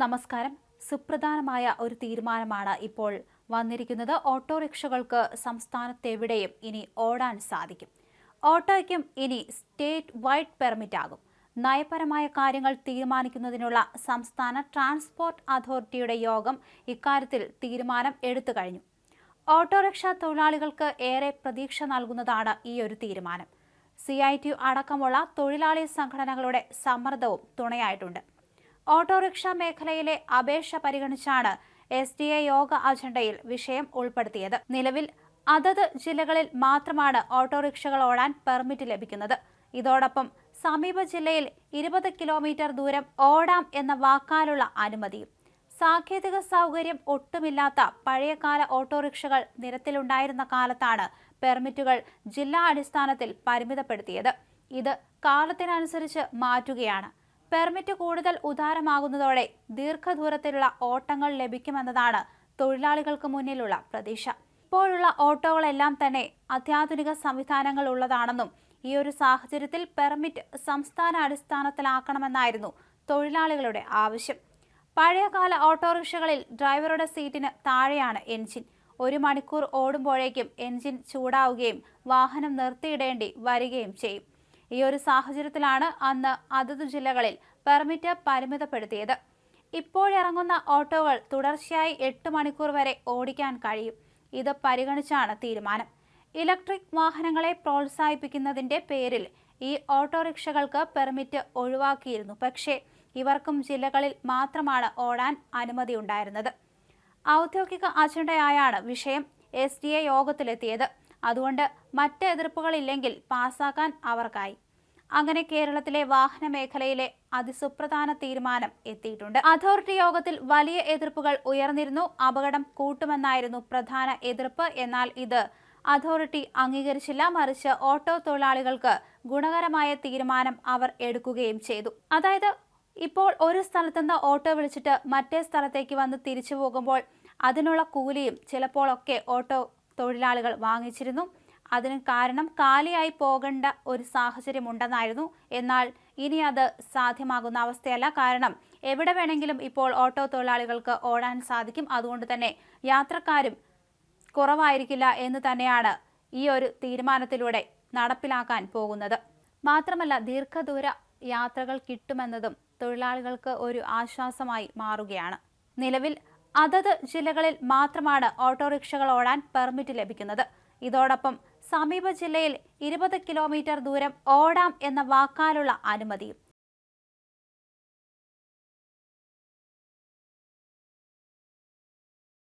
നമസ്കാരം. സുപ്രധാനമായ ഒരു തീരുമാനമാണ് ഇപ്പോൾ വന്നിരിക്കുന്നത്. ഓട്ടോറിക്ഷകൾക്ക് സംസ്ഥാനത്തെവിടെയും ഇനി ഓടാൻ സാധിക്കും. ഓട്ടോയ്ക്കും ഇനി സ്റ്റേറ്റ് വൈഡ് പെർമിറ്റ് ആകും നയപരമായ കാര്യങ്ങൾ തീരുമാനിക്കുന്നതിനുള്ള സംസ്ഥാന ട്രാൻസ്പോർട്ട് അതോറിറ്റിയുടെ യോഗം ഇക്കാര്യത്തിൽ തീരുമാനം എടുത്തു കഴിഞ്ഞു. ഓട്ടോറിക്ഷ തൊഴിലാളികൾക്ക് ഏറെ പ്രതീക്ഷ നൽകുന്നതാണ് ഈ ഒരു തീരുമാനം. സി ഐ ടി അടക്കമുള്ള തൊഴിലാളി സംഘടനകളുടെ സമ്മർദ്ദവും തുണയായിട്ടുണ്ട്. ഓട്ടോറിക്ഷ മേഖലയിലെ അപേക്ഷ പരിഗണിച്ചാണ് എസ് ഡി എ യോഗ അജണ്ടയിൽ വിഷയം ഉൾപ്പെടുത്തിയത്. നിലവിൽ അതത് ജില്ലകളിൽ മാത്രമാണ് ഓട്ടോറിക്ഷകൾ ഓടാൻ പെർമിറ്റ് ലഭിക്കുന്നത്. ഇതോടൊപ്പം സമീപ ജില്ലയിൽ ഇരുപത് കിലോമീറ്റർ ദൂരം ഓടാം എന്ന വാക്കാലുള്ള അനുമതിയും സാങ്കേതിക സൗകര്യം ഒട്ടുമില്ലാത്ത പഴയകാല ഓട്ടോറിക്ഷകൾ നിരത്തിലുണ്ടായിരുന്ന കാലത്താണ് പെർമിറ്റുകൾ ജില്ലാ അടിസ്ഥാനത്തിൽ പരിമിതപ്പെടുത്തിയത്. ഇത് കാലത്തിനനുസരിച്ച് മാറ്റുകയാണ്. പെർമിറ്റ് കൂടുതൽ ഉദാരമാകുന്നതോടെ ദീർഘദൂരത്തിലുള്ള ഓട്ടങ്ങൾ ലഭിക്കുമെന്നതാണ് തൊഴിലാളികൾക്ക് മുന്നിലുള്ള പ്രതീക്ഷ. ഇപ്പോഴുള്ള ഓട്ടോകളെല്ലാം തന്നെ അത്യാധുനിക സംവിധാനങ്ങൾ ഉള്ളതാണെന്നും ഈ ഒരു സാഹചര്യത്തിൽ പെർമിറ്റ് സംസ്ഥാന അടിസ്ഥാനത്തിലാക്കണമെന്നായിരുന്നു തൊഴിലാളികളുടെ ആവശ്യം. പഴയകാല ഓട്ടോറിക്ഷകളിൽ ഡ്രൈവറുടെ സീറ്റിന് താഴെയാണ് എൻജിൻ. ഒരു മണിക്കൂർ ഓടുമ്പോഴേക്കും എൻജിൻ ചൂടാവുകയും വാഹനം നിർത്തിയിടേണ്ടി വരികയും ചെയ്യും. ഈ ഒരു സാഹചര്യത്തിലാണ് അന്ന് അതത് ജില്ലകളിൽ പെർമിറ്റ് പരിമിതപ്പെടുത്തിയത്. ഇപ്പോഴിറങ്ങുന്ന ഓട്ടോകൾ തുടർച്ചയായി എട്ട് മണിക്കൂർ വരെ ഓടിക്കാൻ കഴിയും. ഇത് പരിഗണിച്ചാണ് തീരുമാനം. ഇലക്ട്രിക് വാഹനങ്ങളെ പ്രോത്സാഹിപ്പിക്കുന്നതിന്റെ പേരിൽ ഈ ഓട്ടോറിക്ഷകൾക്ക് പെർമിറ്റ് ഒഴിവാക്കിയിരുന്നു. പക്ഷേ ഇവർക്കും ജില്ലകളിൽ മാത്രമാണ് ഓടാൻ അനുമതി ഉണ്ടായിരുന്നത് ഔദ്യോഗിക അജണ്ടയായാണ് വിഷയം. എസ് ഡി എ യോഗത്തിലെത്തിയത്. അതുകൊണ്ട് മറ്റ് എതിർപ്പുകളില്ലെങ്കിൽ പാസാക്കാൻ അവർക്കായി. അങ്ങനെ കേരളത്തിലെ വാഹന മേഖലയിലെ അതിസുപ്രധാന തീരുമാനം എത്തിയിട്ടുണ്ട്. അതോറിറ്റി യോഗത്തിൽ വലിയ എതിർപ്പുകൾ ഉയർന്നിരുന്നു. അപകടം കൂട്ടുമെന്നായിരുന്നു പ്രധാന എതിർപ്പ്. എന്നാൽ ഇത് അതോറിറ്റി അംഗീകരിച്ചില്ല. മറിച്ച് ഓട്ടോ തൊഴിലാളികൾക്ക് ഗുണകരമായ തീരുമാനം അവർ എടുക്കുകയും ചെയ്തു. അതായത് ഇപ്പോൾ ഒരു സ്ഥലത്തുനിന്ന് ഓട്ടോ വിളിച്ചിട്ട് മറ്റേ സ്ഥലത്തേക്ക് വന്ന് തിരിച്ചു പോകുമ്പോൾ അതിനുള്ള കൂലിയും ചിലപ്പോഴൊക്കെ ഓട്ടോ തൊഴിലാളികൾ വാങ്ങിച്ചിരുന്നു. അതിന് കാരണം കാലിയായി പോകേണ്ട ഒരു സാഹചര്യം ഉണ്ടെന്നായിരുന്നു എന്നാൽ ഇനി അത് സാധ്യമാകുന്ന അവസ്ഥയല്ല. കാരണം എവിടെ വേണമെങ്കിലും ഇപ്പോൾ ഓട്ടോ തൊഴിലാളികൾക്ക് ഓടാൻ സാധിക്കും. അതുകൊണ്ട് തന്നെ യാത്രക്കാരും കുറവായിരിക്കില്ല എന്ന് തന്നെയാണ് ഈ ഒരു തീരുമാനത്തിലൂടെ നടപ്പിലാക്കാൻ പോകുന്നത്. മാത്രമല്ല ദീർഘദൂര യാത്രകൾ കിട്ടുമെന്നതും തൊഴിലാളികൾക്ക് ഒരു ആശ്വാസമായി മാറുകയാണ്. നിലവിൽ അതത് ജില്ലകളിൽ മാത്രമാണ് ഓട്ടോറിക്ഷകൾ ഓടാൻ പെർമിറ്റ് ലഭിക്കുന്നത്. ഇതോടൊപ്പം സമീപ ജില്ലയിൽ ഇരുപത് കിലോമീറ്റർ ദൂരം ഓടാം എന്ന വാക്കാലുള്ള അനുമതിയും